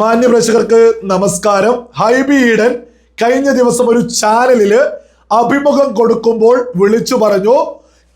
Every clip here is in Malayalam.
മാന്യ പ്രേക്ഷകർക്ക് നമസ്കാരം. ഹൈബി ഈഡൻ കഴിഞ്ഞ ദിവസം ഒരു ചാനലിൽ അഭിമുഖം കൊടുക്കുമ്പോൾ വിളിച്ചു പറഞ്ഞു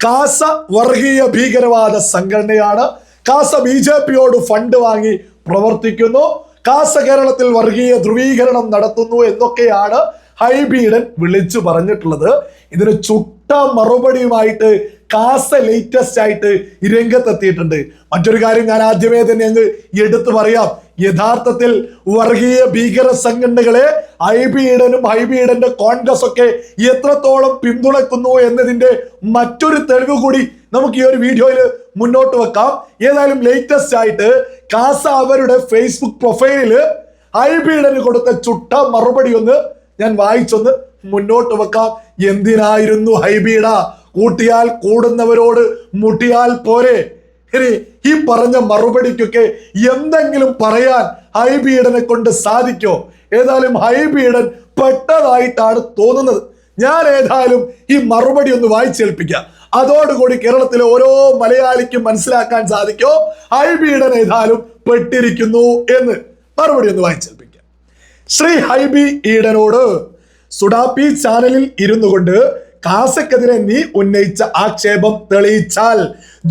കാസ വർഗീയ ഭീകരവാദ സംഘടനയാണ്. കാസ ബി ജെ പിയോട് ഫണ്ട് വാങ്ങി പ്രവർത്തിക്കുന്നു. കാസ കേരളത്തിൽ വർഗീയ ധ്രുവീകരണം നടത്തുന്നു എന്നൊക്കെയാണ് ഹൈബീഡൻ വിളിച്ചു പറഞ്ഞിട്ടുള്ളത്. ഇതിന് ചുട്ട മറുപടിയുമായിട്ട് കാസ ലേറ്റസ്റ്റ് ആയിട്ട് രംഗത്തെത്തിയിട്ടുണ്ട്. മറ്റൊരു കാര്യം ഞാൻ ആദ്യമേ തന്നെ അങ്ങ് എടുത്തു പറയാം. യഥാർത്ഥത്തിൽ വർഗീയ ഭീകര സംഘടനകളെ ഹൈബീഡനും ഹൈബീഡന്റെ കോൺഗ്രസ് ഒക്കെ എത്രത്തോളം പിന്തുണക്കുന്നു എന്നതിന്റെ മറ്റൊരു തെളിവ് കൂടി നമുക്ക് ഈ ഒരു വീഡിയോയിൽ മുന്നോട്ട് വെക്കാം. ഏതായാലും ലേറ്റസ്റ്റ് ആയിട്ട് കാസ അവരുടെ ഫേസ്ബുക്ക് പ്രൊഫൈലിൽ ഐ ബി ഈഡന് കൊടുത്ത ചുട്ട മറുപടി ഒന്ന് ഞാൻ വായിച്ചൊന്ന് മുന്നോട്ട് വെക്കാം. എന്തിനായിരുന്നു ഹൈബീഡ കൂട്ടിയാൽ കൂടുന്നവരോട് മുട്ടിയാൽ പോരെ. ഈ പറഞ്ഞ മറുപടിക്കൊക്കെ എന്തെങ്കിലും പറയാൻ ഹൈബീഡനെ കൊണ്ട് സാധിക്കോ? ഏതായാലും ഹൈബീഡൻ പെട്ടതായിട്ടാണ് തോന്നുന്നത്. ഞാൻ ഏതായാലും ഈ മറുപടി ഒന്ന് വായിച്ചേൽപ്പിക്കാം. അതോടുകൂടി കേരളത്തിലെ ഓരോ മലയാളിക്കും മനസ്സിലാക്കാൻ സാധിക്കോ? ഹൈബീഡൻ ഏതായാലും പെട്ടിരിക്കുന്നു എന്ന് മറുപടി ഒന്ന് വായിച്ചേൽപ്പിക്കാം. ശ്രീ ഹൈബി ഈഡനോട് സുഡാപ്പി ചാനലിൽ ഇരുന്നു കൊണ്ട് കാസക്കെതിരെ നീ ഉന്നയിച്ച ആക്ഷേപം തെളിയിച്ചാൽ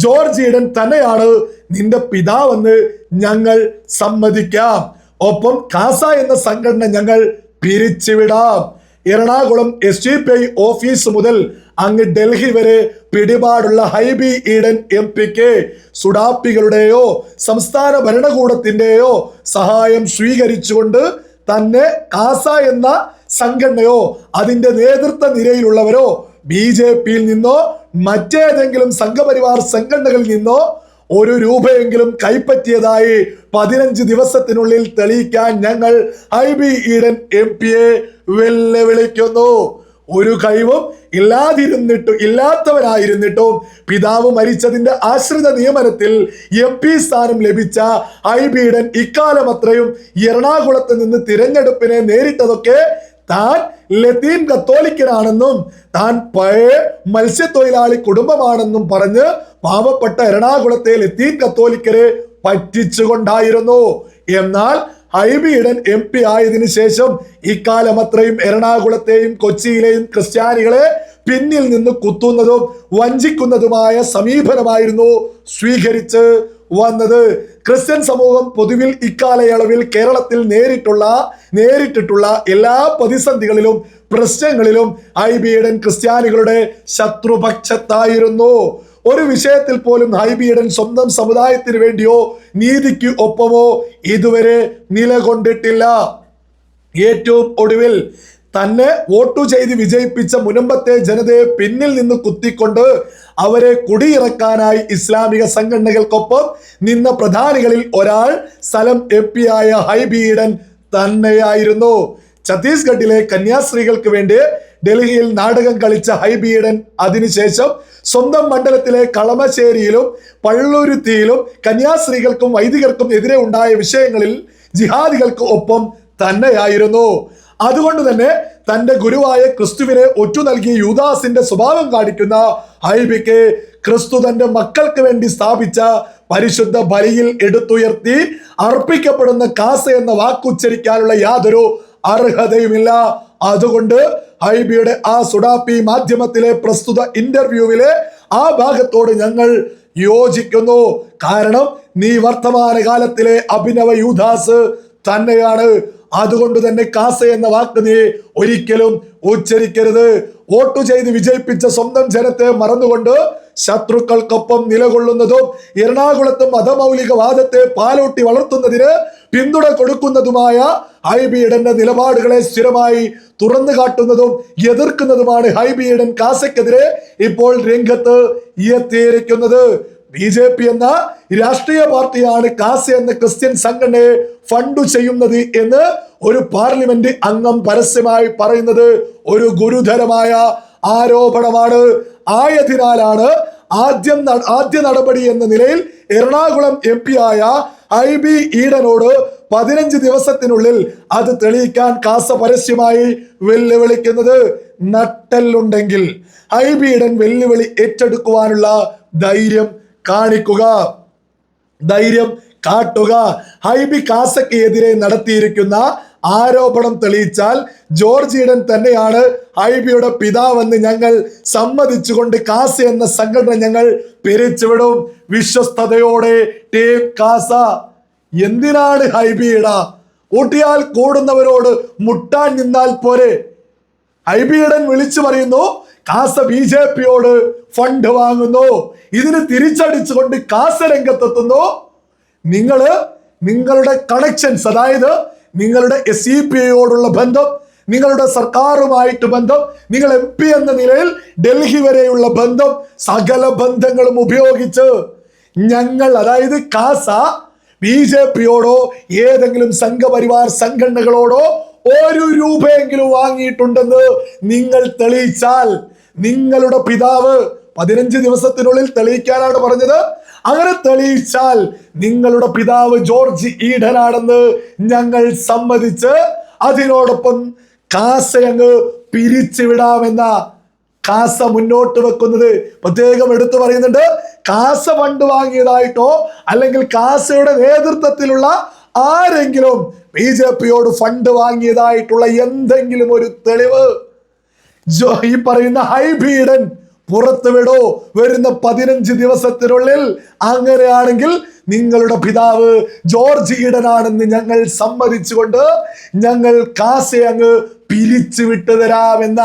ജോർജ് ഈഡൻ തന്നെയാണ് നിന്റെ പിതാവെന്ന് ഞങ്ങൾ സമ്മതിക്കാം. ഒപ്പം കാസ എന്ന സംഘടന ഞങ്ങൾ പിരിച്ചുവിടാം. Ernakulam S D P I office മുതൽ അങ്ങ് ഡൽഹി വരെ പിടിപാടുള്ള ഹൈബി ഈഡൻ എം പിക്ക് സുഡാപ്പികളുടെയോ സംസ്ഥാന ഭരണകൂടത്തിന്റെയോ സഹായം സ്വീകരിച്ചുകൊണ്ട് തന്നെ കാസ എന്ന സംഘടനയോ അതിന്റെ നേതൃത്വ നിരയിലുള്ളവരോ ബി ജെ പിയിൽ നിന്നോ മറ്റേതെങ്കിലും സംഘപരിവാർ സംഘടനകളിൽ നിന്നോ ഒരു രൂപയെങ്കിലും കൈപ്പറ്റിയതായി പതിനഞ്ച് ദിവസത്തിനുള്ളിൽ തെളിയിക്കാൻ ഞങ്ങൾ ഐ ബി ഈഡൻ എം പിയെ വെല്ലുവിളിക്കുന്നു. ഒരു കഴിവും ഇല്ലാതിരുന്നിട്ടും ഇല്ലാത്തവരായിരുന്നിട്ടും പിതാവ് മരിച്ചതിന്റെ ആശ്രിത നിയമനത്തിൽ എം പി സ്ഥാനം ലഭിച്ച ഐ ബീഡൻ ഇക്കാലം അത്രയും എറണാകുളത്ത് നിന്ന് തിരഞ്ഞെടുപ്പിനെ നേരിട്ടതൊക്കെ താൻ ലത്തീൻ കത്തോലിക്കനാണെന്നും താൻ പഴയ മത്സ്യത്തൊഴിലാളി കുടുംബമാണെന്നും പറഞ്ഞ് പാവപ്പെട്ട എറണാകുളത്തെ ലത്തീൻ കത്തോലിക്കരെ പറ്റിച്ചുകൊണ്ടായിരുന്നു. എന്നാൽ ഹൈബിയിടൻ എം പി ആയതിനു ശേഷം ഇക്കാലം അത്രയും എറണാകുളത്തെയും കൊച്ചിയിലെയും ക്രിസ്ത്യാനികളെ പിന്നിൽ നിന്ന് കുത്തുന്നതും വഞ്ചിക്കുന്നതുമായ സമീപനമായിരുന്നു സ്വീകരിച്ച് വന്നത്. ക്രിസ്ത്യൻ സമൂഹം പൊതുവിൽ ഇക്കാലയളവിൽ കേരളത്തിൽ നേരിട്ടുള്ള നേരിട്ടിട്ടുള്ള എല്ലാ പ്രതിസന്ധികളിലും പ്രശ്നങ്ങളിലും ഐ ബിയുടെ ക്രിസ്ത്യാനികളുടെ ശത്രുപക്ഷത്തായിരുന്നു. ഒരു വിഷയത്തിൽ പോലും ഹൈബിയടൻ സ്വന്തം സമുദായത്തിന് വേണ്ടിയോ നീതിക്ക് ഒപ്പമോ ഇതുവരെ നിലകൊണ്ടിട്ടില്ല. ഏറ്റവും ഒടുവിൽ തന്നെ വോട്ടു ചെയ്ത് വിജയിപ്പിച്ച മുനമ്പത്തെ ജനതയെ പിന്നിൽ നിന്ന് കുത്തിക്കൊണ്ട് അവരെ കുടിയിറക്കാനായി ഇസ്ലാമിക സംഘടനകൾക്കൊപ്പം നിന്ന പ്രധാനികളിൽ ഒരാൾ സ്ഥലം എം ആയ ഹൈബീഡൻ തന്നെയായിരുന്നു. ഛത്തീസ്ഗഡിലെ കന്യാസ്ത്രീകൾക്ക് വേണ്ടി ഡൽഹിയിൽ നാടകം കളിച്ച ഹൈബീഡൻ അതിനുശേഷം സ്വന്തം മണ്ഡലത്തിലെ കളമശ്ശേരിയിലും പള്ളുരുത്തിയിലും കന്യാസ്ത്രീകൾക്കും വൈദികർക്കും എതിരെ ഉണ്ടായ വിഷയങ്ങളിൽ ജിഹാദികൾക്ക് ഒപ്പം തന്നെയായിരുന്നു. അതുകൊണ്ട് തന്നെ തന്റെ ഗുരുവായ ക്രിസ്തുവിനെ ഒറ്റു നൽകിയ യൂദാസിന്റെ സ്വഭാവം കാണിക്കുന്ന ഹൈബിക്ക് ക്രിസ്തു തന്റെ മക്കൾക്ക് വേണ്ടി സ്ഥാപിച്ച പരിശുദ്ധ ബലിയിൽ എടുത്തുയർത്തി അർപ്പിക്കപ്പെടുന്ന കാസ എന്ന വാക്കുച്ചരിക്കാനുള്ള യാതൊരു അർഹതയുമില്ല. അതുകൊണ്ട് ഹൈബിയുടെ ആ സുഡാപ്പി മാധ്യമത്തിലെ പ്രസ്തുത ഇന്റർവ്യൂവിലെ ആ ഭാഗത്തോട് ഞങ്ങൾ യോജിക്കുന്നു. കാരണം നീ വർത്തമാനകാലത്തിലെ അഭിനവ യൂദാസ് തന്നെയാണ്. അതുകൊണ്ട് തന്നെ കാസ എന്ന വാക്ക് നീ ഒരിക്കലും ഉച്ചരിക്കരുത്. വോട്ട് ചെയ്ത് വിജയിപ്പിച്ച സ്വന്തം ജനത്തെ മറന്നുകൊണ്ട് ശത്രുക്കൾക്കൊപ്പം നിലകൊള്ളുന്നതും എറണാകുളത്തും മതമൗലികവാദത്തെ പാലോട്ടി വളർത്തുന്നതിന് പിന്തുണ കൊടുക്കുന്നതുമായ ഹൈബിയിഡന്റെ നിലപാടുകളെ സ്ഥിരമായി തുറന്നു കാട്ടുന്നതും എതിർക്കുന്നതുമാണ് ഹൈബിയിഡൻ കാസയ്ക്കെതിരെ ഇപ്പോൾ രംഗത്ത് എത്തിയിരിക്കുന്നത്. ബി ജെ പി എന്ന രാഷ്ട്രീയ പാർട്ടിയാണ് കാസ എന്ന ക്രിസ്ത്യൻ സംഘടനയെ ഫണ്ട് ചെയ്യുന്നത് എന്ന് ഒരു പാർലമെന്റ് അംഗം പരസ്യമായി പറയുന്നത് ഒരു ഗുരുതരമായ ആരോപണമാണ്. ആയതിനാലാണ് ആദ്യം ആദ്യ നടപടി എന്ന നിലയിൽ എറണാകുളം എം ആയ ഐ ബി ഈഡനോട് പതിനഞ്ച് ദിവസത്തിനുള്ളിൽ അത് തെളിയിക്കാൻ കാസ പരസ്യമായി വെല്ലുവിളിക്കുന്നത് നട്ടെല്ലുണ്ടെങ്കിൽ ഐ ബി ഈഡൻ വെല്ലുവിളി ഏറ്റെടുക്കുവാനുള്ള ധൈര്യം കാണിക്കുക. ധൈര്യം കാട്ടുക. ഹൈബി കാസക്കെതിരെ നടത്തിയിരിക്കുന്ന ആരോപണം തെളിയിച്ചാൽ ജോർജ് ഈഡൻ തന്നെയാണ് ഐബിയുടെ പിതാവെന്ന് ഞങ്ങൾ സമ്മതിച്ചുകൊണ്ട് കാസ എന്ന സംഘടന ഞങ്ങൾ പിരിച്ചുവിടും. വിശ്വസ്തയോടെ ടീം കാസ. എന്തിനാണ് ഹൈബിയിട കൂട്ടിയാൽ കൂടുന്നവരോട് മുട്ടാൻ നിന്നാൽ പോരെ. ഹൈബിയിടൻ വിളിച്ചു പറയുന്നു കാസ ബി ജെ പിയോട് ഫണ്ട് വാങ്ങുന്നു. ഇതിന് തിരിച്ചടിച്ചുകൊണ്ട് കാസ രംഗത്തെത്തുന്നു. നിങ്ങൾ നിങ്ങളുടെ കണക്ഷൻസ് അതായത് നിങ്ങളുടെ എസ് സി പി ഐയോടുള്ള ബന്ധം നിങ്ങളുടെ സർക്കാരുമായിട്ട് ബന്ധം നിങ്ങൾ എം പി എന്ന നിലയിൽ ഡൽഹി വരെയുള്ള ബന്ധം സകല ബന്ധങ്ങളും ഉപയോഗിച്ച് ഞങ്ങൾ അതായത് കാസ ബി ജെ പിയോടോ ഏതെങ്കിലും സംഘപരിവാർ സംഘടനകളോടോ ഒരു രൂപയെങ്കിലും വാങ്ങിയിട്ടുണ്ടെന്ന് നിങ്ങൾ തെളിയിച്ചാൽ നിങ്ങളുടെ പിതാവ് പതിനഞ്ച് ദിവസത്തിനുള്ളിൽ തെളിയിക്കാനാണ് പറഞ്ഞത്. അങ്ങനെ തെളിയിച്ചാൽ നിങ്ങളുടെ പിതാവ് ജോർജ് ഈഡനാണെന്ന് ഞങ്ങൾ സമ്മതിച്ച് അതിനോടൊപ്പം കാസയങ്ങ് പിരിച്ചുവിടാമെന്ന കാസ മുന്നോട്ട് വെക്കുന്നത് പ്രത്യേകം എടുത്തു പറയുന്നുണ്ട്. കാസ പണ്ട് വാങ്ങിയതായിട്ടോ അല്ലെങ്കിൽ കാസയുടെ നേതൃത്വത്തിലുള്ള ആരെങ്കിലും ബി ജെ പിയോട് ഫണ്ട് വാങ്ങിയതായിട്ടുള്ള എന്തെങ്കിലും ഒരു തെളിവ്. ഈ പറയുന്ന ഹൈബീഡൻ പുറത്തുവിടോ വരുന്ന പതിനഞ്ച് ദിവസത്തിനുള്ളിൽ അങ്ങനെയാണെങ്കിൽ നിങ്ങളുടെ പിതാവ് ജോർജ് ഈഡനാണെന്ന് ഞങ്ങൾ സമ്മതിച്ചുകൊണ്ട് ഞങ്ങൾ കാസയെ അങ്ങ് പിരിച്ചു വിട്ടു തരാമെന്ന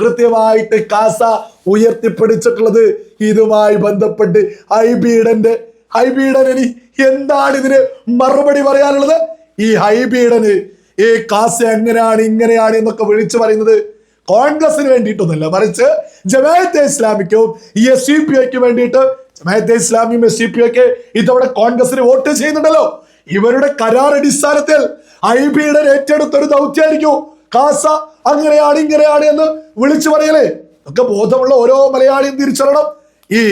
കൃത്യമായിട്ട് കാസ ഉയർത്തിപ്പിടിച്ചിട്ടുള്ളത് ഇതുമായി ബന്ധപ്പെട്ട് ഹൈബീഡന്റെ ഹൈബീഡൻ ഇനി എന്താണ് ഇതിന് മറുപടി പറയാനുള്ളത്? ഈ ഹൈബീഡന് ഈ കാസ എങ്ങനെയാണ് ഇങ്ങനെയാണ് എന്നൊക്കെ വിളിച്ചു പറയുന്നത് കോൺഗ്രസിന് വേണ്ടിയിട്ടൊന്നുമില്ല മറിച്ച് ജമാഅത്തെ ഇസ്ലാമിക്കും ഈ എസ് സി പി ഐക്കും വേണ്ടിയിട്ട് ജമാഅത്തെ ഇസ്ലാമിയും എസ് സി പി ഒക്കെ ഇതവിടെ കോൺഗ്രസിന് വോട്ട് ചെയ്യുന്നുണ്ടല്ലോ. ഇവരുടെ കരാർ അടിസ്ഥാനത്തിൽ ഐ ഐബിയുടെ ഏറ്റെടുത്തൊരു ദൗത്യമായിരിക്കും. കാസ അങ്ങനെയാണ് ഇങ്ങനെയാണ് എന്ന് വിളിച്ചു പറയലേ. ഒക്കെ ബോധമുള്ള ഓരോ മലയാളിയും തിരിച്ചറിയണം. ഈ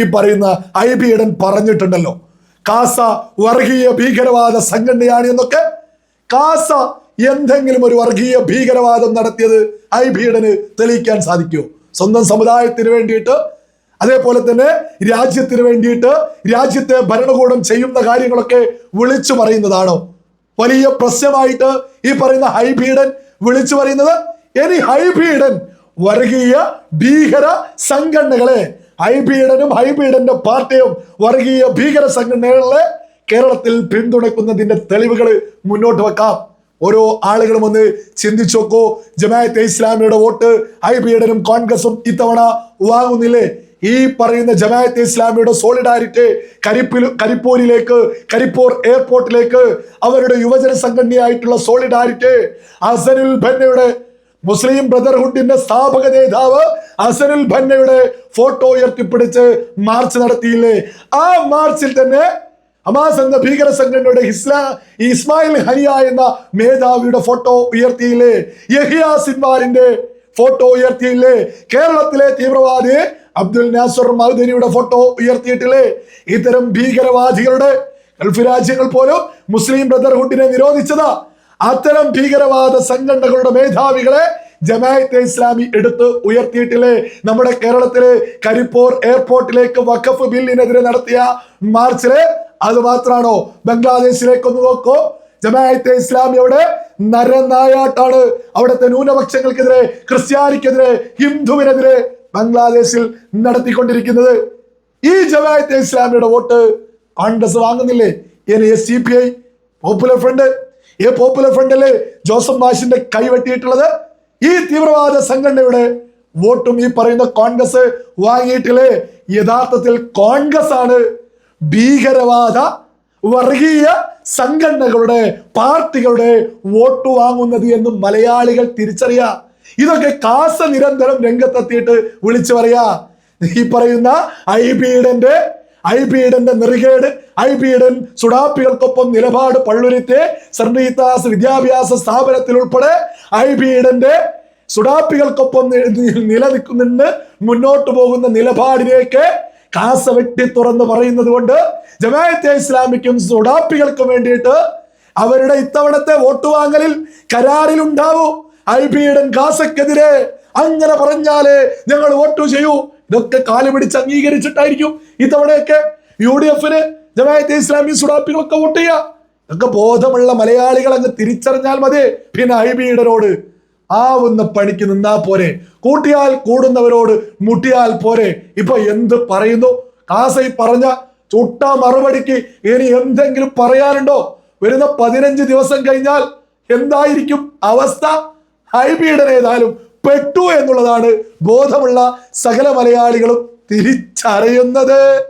ഈ പറയുന്ന ഇടൻ പറഞ്ഞിട്ടുണ്ടല്ലോ. കാസ വർഗീയ ഭീകരവാദ സംഘടനയാണ് എന്നൊക്കെ. കാസ എന്തെങ്കിലും ഒരു വർഗീയ ഭീകരവാദം നടത്തിയത് ഐ ഭീഡന് തെളിയിക്കാൻ സാധിക്കുമോ സ്വന്തം സമുദായത്തിന് വേണ്ടിയിട്ട് അതേപോലെ തന്നെ രാജ്യത്തിന് വേണ്ടിയിട്ട് രാജ്യത്തെ ഭരണകൂടം ചെയ്യുന്ന കാര്യങ്ങളൊക്കെ വിളിച്ചു പറയുന്നതാണോ? വലിയ പ്രശ്നമായിട്ട് ഈ പറയുന്ന ഹൈബീഡൻ വിളിച്ചു പറയുന്നത് ഇനി ഹൈബീഡൻ വർഗീയ ഭീകര സംഘടനകളെ ഹൈബീഡനും ഹൈബീഡന്റെ പാർട്ടിയും വർഗീയ ഭീകര സംഘടനകളെ കേരളത്തിൽ പിന്തുണയ്ക്കുന്നതിന്റെ തെളിവുകൾ മുന്നോട്ട് വെക്കാം. ഓരോ ആളുകളും ഒന്ന് ചിന്തിച്ചു നോക്കൂ. ജമാഅത്തെ ഇസ്ലാമിയുടെ വോട്ട് ഐ ഹൈബിയുടെനും കോൺഗ്രസും ഇത്തവണ വാങ്ങുന്നില്ലേ? ഈ പറയുന്ന ജമാഅത്തെ ഇസ്ലാമിയുടെ സോളിഡാരിറ്റി കരിപ്പിൽ കരിപ്പൂരിലേക്ക് കരിപ്പൂർ എയർപോർട്ടിലേക്ക് അവരുടെ യുവജന സംഘടനയായിട്ടുള്ള സോളിഡാരിറ്റി അസനുൽ ഭന്നയുടെ മുസ്ലിം ബ്രദർഹുഡിന്റെ സ്ഥാപക നേതാവ് അസനുൽ ഭന്നയുടെ ഫോട്ടോ ഉയർത്തിപ്പിടിച്ച് മാർച്ച് നടത്തിയില്ലേ? ആ മാർച്ചിൽ തന്നെ ഹമാസ് എന്ന ഭീകര സംഘടനയുടെ ഹിസ്ലാ ഇസ്മായിൽ ഹനിയ എന്ന മേധാവിയുടെ ഫോട്ടോ ഉയർത്തിയില്ലേ? യഹിയ സിൻവാറിന്റെ ഫോട്ടോ ഉയർത്തിയില്ലേ? കേരളത്തിലെ തീവ്രവാദി അബ്ദുൽ നാസർ മഹദനിയുടെ ഫോട്ടോ ഉയർത്തിയിട്ടില്ലേ? ഇത്തരം ഭീകരവാദികളുടെ ഗൾഫ് രാജ്യങ്ങൾ പോലും മുസ്ലിം ബ്രദർഹുഡിനെ നിരോധിച്ചതാ. അത്തരം ഭീകരവാദ സംഘടനകളുടെ മേധാവികളെ ജമാഅത്തെ ഇസ്ലാമി എടുത്ത് ഉയർത്തിയിട്ടില്ലേ? നമ്മുടെ കേരളത്തിലെ കരിപ്പൂർ എയർപോർട്ടിലേക്ക് വഖഫ് ബില്ലിനെതിരെ നടത്തിയ മാർച്ചിൽ അത് മാത്രാണോ ബംഗ്ലാദേശിലേക്ക് ഒന്ന് നോക്കൂ. ജമാഅത്തെ ഇസ്ലാമി അവിടെ നരനായാട്ടാണ്. അവിടുത്തെ ന്യൂനപക്ഷങ്ങൾക്കെതിരെ ക്രിസ്ത്യാനിക്കെതിരെ ഹിന്ദുവിനെതിരെ ബംഗ്ലാദേശിൽ നടത്തിക്കൊണ്ടിരിക്കുന്നത്. ഈ ജമാഅത്തെ ഇസ്ലാമിയുടെ വോട്ട് കോൺഗ്രസ് വാങ്ങുന്നില്ലേ? ഇനി S C P I popular front ഈ പോപ്പുലർ ഫ്രണ്ടിൽ ജോസഫ് മാഷിന്റെ കൈവെട്ടിയിട്ടുള്ളത് ഈ തീവ്രവാദ സംഘടനയുടെ വോട്ടും ഈ പറയുന്ന കോൺഗ്രസ് വാങ്ങിയിട്ടില്ലേ? യഥാർത്ഥത്തിൽ കോൺഗ്രസ് ആണ്. ഭീകരവാദ വർഗീയ സംഘടനകളുടെ പാർട്ടികളുടെ വോട്ട് വാങ്ങുന്നത് എന്നും മലയാളികൾ തിരിച്ചറിയാ. ഇതൊക്കെ കാസ നിരന്തരം രംഗത്തെത്തിയിട്ട് വിളിച്ചു പറയാ. ഈ പറയുന്ന ഐ ബീഡന്റെ ഐ ബീഡന്റെ നെറികേട് ഐ ബീഡൻ സുഡാപ്പികൾക്കൊപ്പം നിലപാട് പള്ളുരുത്തെ സർണീതാസ് വിദ്യാഭ്യാസ സ്ഥാപനത്തിൽ ഉൾപ്പെടെ ഐ ബീഡന്റെ സുഡാപ്പികൾക്കൊപ്പം നി- നിലനിൽക്കുന്നുണ്ട് മുന്നോട്ട് പോകുന്ന നിലപാടിലേക്ക് കാസ വെട്ടി തുറന്ന് പറയുന്നത് കൊണ്ട് ജമാഅത്തെ ഇസ്ലാമിക്കും സുഡാപ്പികൾക്കും വേണ്ടിയിട്ട് അവരുടെ ഇത്തവണത്തെ വോട്ട് വാങ്ങലിൽ കരാറിൽ ഉണ്ടാവും. ഐ ബിയുടെ കാസക്കെതിരെ അങ്ങനെ പറഞ്ഞാലേ ഞങ്ങൾ വോട്ട് ചെയ്യൂ. ഇതൊക്കെ കാൽ പിടിച്ച് അംഗീകരിച്ചിട്ടായിരിക്കും ഇത്തവണയൊക്കെ യു ഡി എഫിന് ജമാഅത്തെ ഇസ്ലാമി സുഡാപ്പികളൊക്കെ വോട്ട് ചെയ്യുക. ഇതൊക്കെ ബോധമുള്ള മലയാളികൾ അങ്ങ് തിരിച്ചറിഞ്ഞാൽ മതി. പിന്നെ ഹൈബീഡനോട് ആവുന്ന പണിക്ക് നിന്നാ പോരെ. കൂട്ടിയാൽ കൂടുന്നവരോട് മുട്ടിയാൽ പോരെ. ഇപ്പൊ എന്ത് പറയുന്നു? കാസൈ പറഞ്ഞ ചുട്ട മറുപടിക്ക് ഇനി എന്തെങ്കിലും പറയാനുണ്ടോ? വരുന്ന പതിനഞ്ച് ദിവസം കഴിഞ്ഞാൽ എന്തായിരിക്കും അവസ്ഥ? ഹൈബീഡൻ ഏതായാലും പെട്ടു എന്നുള്ളതാണ് ബോധമുള്ള സകല മലയാളികളും തിരിച്ചറിയുന്നത്.